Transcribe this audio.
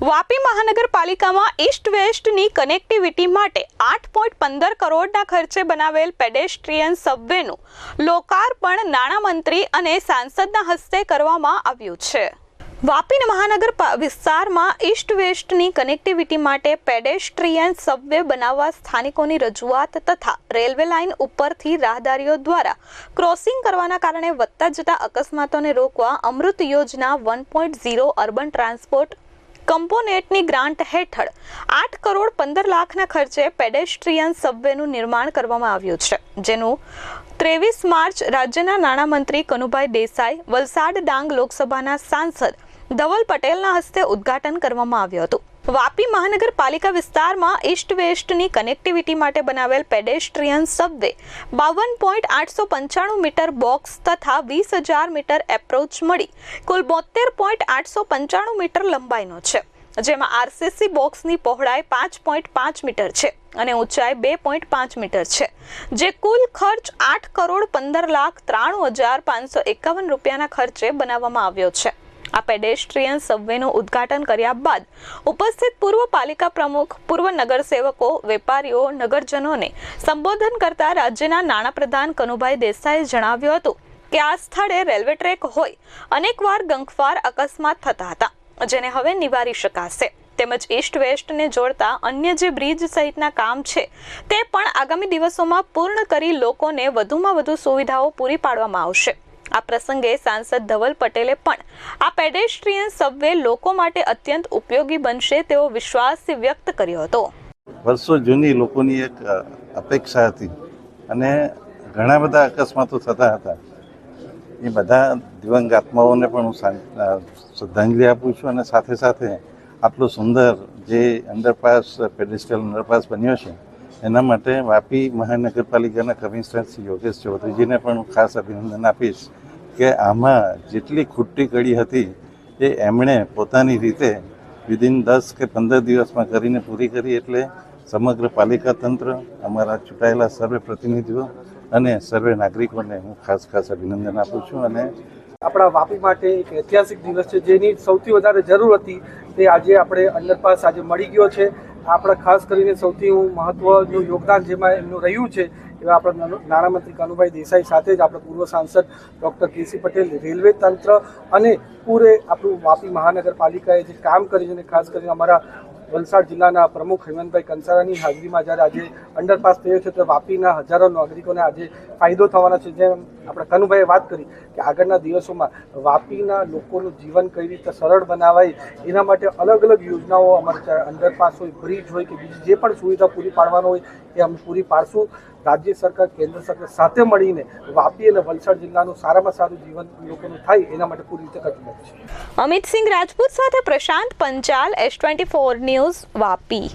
વાપી મહાનગરપાલિકામાં East વેસ્ટની connectivity માટે આઠ પોઈન્ટ પંદર કરોડના ખર્ચે બનાવેલ પેડેસ્ટ્રીયન સબવેનું લોકાર્પણ નાણામંત્રી અને સાંસદના હસ્તે કરવામાં આવ્યું છે. વાપી મહાનગર વિસ્તારમાં ઈસ્ટ વેસ્ટની કનેક્ટિવિટી માટે પેડેસ્ટ્રીયન સબવે બનાવવા સ્થાનિકોની રજૂઆત તથા રેલવે લાઇન ઉપરથી રાહદારીઓ દ્વારા ક્રોસિંગ કરવાના કારણે વધતા જતા અકસ્માતોને રોકવા Amrut Yojana one point zero urban transport કમ્પોનેટની grant હેઠળ આઠ કરોડ પંદર લાખના ખર્ચે પેડેસ્ટ્રીયન સબવેનું નિર્માણ કરવામાં આવ્યું છે, જેનું ત્રેવીસ માર્ચ રાજ્યના નાણામંત્રી કનુભાઈ દેસાઈ, વલસાડ ડાંગ લોકસભાના સાંસદ ધવલ પટેલના હસ્તે ઉદ્ઘાટન કરવામાં આવ્યું હતું. વાપી મહાનગરપાલિકા વિસ્તારમાં ઈસ્ટ વેસ્ટની કનેક્ટિવિટી માટે બનાવેલ પેડેસ્ટ્રિયન સબવે બાવન પોઈન્ટ આઠસો પંચાણું મીટર બોક્સ તથા વીસ હજાર મીટર એપ્રોચ મળી. કુલ બોતેર પોઈન્ટ આઠસો પંચાણું મીટર લંબાઈનો છે. જેમાં આરસીસી બોક્સની પહોળાઈ પાંચ પોઈન્ટ પાંચ મીટર છે અને ઊંચાઈ બે પોઈન્ટ પાંચ મીટર છે. જે કુલ ખર્ચ આઠ કરોડ પંદર લાખ ત્રાણું હજાર પાંચસો એકાવન રૂપિયાના ખર્ચે બનાવવામાં આવ્યો છે. આ પેડેસ્ટ્રીયન સબવેનું ઉદ્ઘાટન કર્યા બાદ ઉપસ્થિત પૂર્વ પાલિકા પ્રમુખ, પૂર્વ નગરસેવકો, વેપારીઓ, નગરજનોને સંબોધન કરતા રાજ્યના નાણાપ્રધાન કનુભાઈ દેસાઈએ જણાવ્યું હતું કે આ સ્થળે રેલવે ટ્રેક હોય, અનેકવાર ગંખવાર અકસ્માત થતા હતા, જેને હવે નિવારી શકાશે. તેમજ ઈસ્ટ વેસ્ટને જોડતા અન્ય જે બ્રિજ સહિતના કામ છે, તે પણ આગામી દિવસોમાં પૂર્ણ કરી લોકોને વધુમાં વધુ સુવિધાઓ પૂરી પાડવામાં આવશે. આ પ્રસંગે સાંસદ ધવલ પટેલે પણ, આ પેડેસ્ટ્રીયન સબવે લોકો માટે અત્યંત ઉપયોગી બનશે તેવો વિશ્વાસ વ્યક્ત કર્યો હતો. વર્ષો જૂની લોકોની એક અપેક્ષા હતી અને ઘણા બધા અકસ્માતો થતા હતા. એ બધા દિવંગ આત્માઓને પણ હું શ્રદ્ધાંજલિ આપું છું અને સાથે સાથે આટલો સુંદર જે અંડરપાસ પેડેસ્ટ્રિયલ અંડરપાસ બન્યો છે એના માટે વાપી મહાનગરપાલિકાના કમિશનર શ્રી યોગેશ ચૌધરીજીને પણ હું ખાસ અભિનંદન આપીશ કે આમાં જેટલી ખૂટતી કડી હતી એ એમણે પોતાની રીતે વિધિન દસ કે પંદર દિવસમાં કરીને પૂરી કરી એટલે સમગ્ર પાલિકા તંત્ર, અમારા ચૂંટાયેલા સર્વે પ્રતિનિધિઓ અને સર્વે નાગરિકોને હું ખાસ ખાસ અભિનંદન આપું છું અને આપણા વાપી માટે એક ઐતિહાસિક દિવસ છે જેની સૌથી વધારે જરૂર હતી તે આજે આપણે અંડરપાસ આજે મળી ગયો છે. આપણા ખાસ કરીને સૌથી મહત્વનું યોગદાન જેમાં એમનું રહ્યું છે, એવા આપણા નાણા- નાણામંત્રી કનુભાઈ દેસાઈ સાથે જ આપણા પૂર્વ સાંસદ ડૉક્ટર કેસી પટેલ, રેલવે તંત્ર અને પૂરે આપણું વાપી મહાનગરપાલિકાએ જે કામ કર્યું છે ખાસ કરીને અમારા વલસાડ જિલ્લાના પ્રમુખ હેમંતભાઈ કંસારાની હાજરીમાં જ્યારે આજે અંડરપાસ થયો છે, તો વાપીના હજારો નાગરિકોને આજે ફાયદો થવાનો છે. જેમ આપણે કનુભાઈએ વાત કરી કે આગળના દિવસોમાં વાપીના લોકોનું જીવન કઈ રીતે સરળ બનાવાય, એના માટે અલગ અલગ યોજનાઓ અમારે અંડરપાસ હોય, બ્રિજ હોય કે બીજી જે પણ સુવિધા પૂરી પાડવાનો હોય એ અમે પૂરી પાડશું. રાજ્ય સરકાર, કેન્દ્ર સરકાર સાથે મળીને વાપી અને વલસાડ જિલ્લાનું સારામાં સારું જીવન લોકોનું થાય એના માટે પૂરી રીતે કટિબદ્ધ છે. અમિત સિંહ રાજપૂત સાથે Prashant Panchal S twenty four news, Vapi.